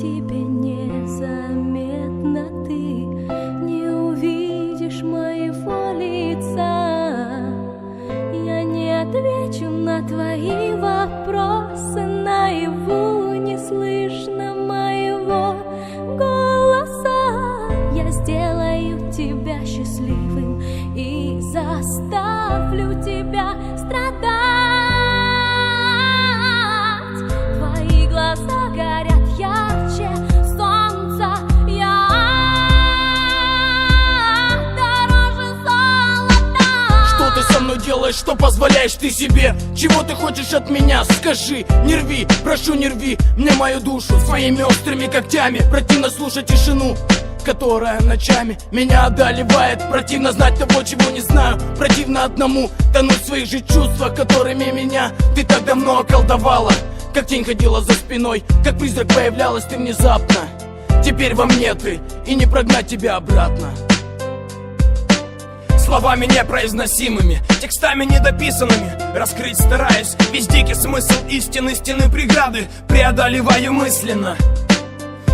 тебе незаметно ты не увидишь моего лица. Я не отвечу на твои вопросы наяву, не слышно моего голоса. Я сделаю тебя счастливым и заставлю тебя делаешь, что позволяешь ты себе? Чего ты хочешь от меня? Скажи, не рви, прошу не рви мне мою душу Своими острыми когтями. Противно слушать тишину которая ночами меня одолевает. Противно знать того, чего не знаю. Противно одному тонуть в своих же чувствах Которыми меня ты так давно околдовала. Как тень ходила за спиной Как призрак появлялась ты внезапно. Теперь во мне ты И не прогнать тебя обратно Словами непроизносимыми, текстами недописанными. Раскрыть стараюсь весь дикий смысл истины Стены преграды преодолеваю мысленно.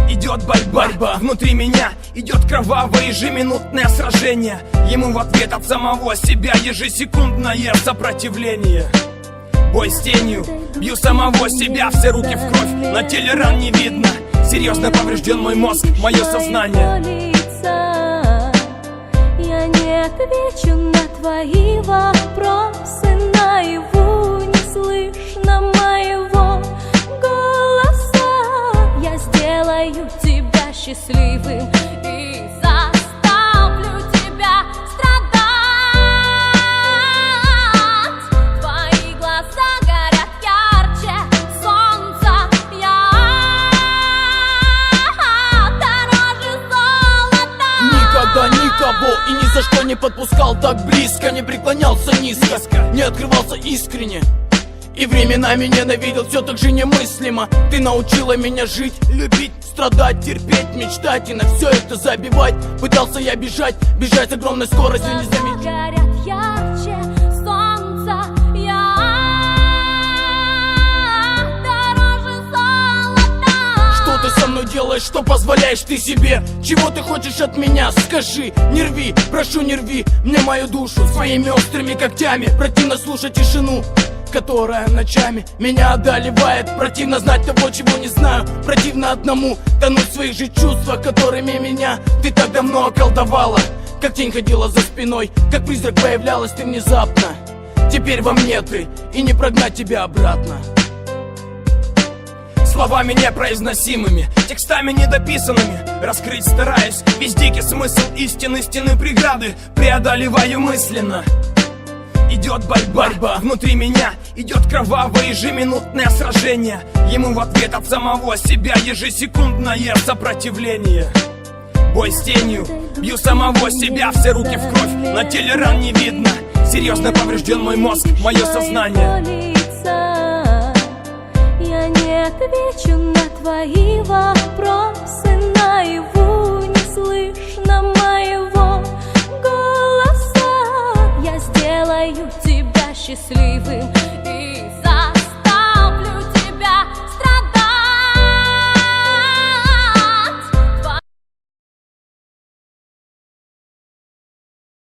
Идет борьба, борьба. Внутри меня Идет кровавое ежеминутное сражение. Ему в ответ от самого себя ежесекундное сопротивление. Бой с тенью, бью самого себя, все руки в кровь На теле ран не видно. Серьезно поврежден мой мозг, мое сознание отвечу на твои вопросы наяву, никого и ни за что не подпускал так близко Не преклонялся низко, не открывался искренне. И временами ненавидел все так же немыслимо. Ты научила меня жить, любить, страдать, терпеть, мечтать И на все это забивать. Пытался я бежать, бежать с огромной скоростью не заметить делаешь, что позволяешь ты себе? Чего ты хочешь от меня? Скажи, не рви, прошу не рви мне мою душу Своими острыми когтями. Противно слушать тишину которая ночами меня одолевает. Противно знать того, чего не знаю. Противно одному тонуть в своих же чувствах Которыми меня ты так давно околдовала. Как тень ходила за спиной Как призрак появлялась ты внезапно. Теперь во мне ты И не прогнать тебя обратно Словами непроизносимыми, текстами недописанными. Раскрыть стараюсь весь дикий смысл истины Стены преграды преодолеваю мысленно. Идет борьба, борьба. Внутри меня Идет кровавое ежеминутное сражение. Ему в ответ от самого себя ежесекундное сопротивление. Бой с тенью, бью самого себя, все руки в кровь На теле ран не видно. Серьезно поврежден мой мозг, мое сознание отвечу на твои вопросы наяву, не слышно моего голоса. Я сделаю тебя счастливым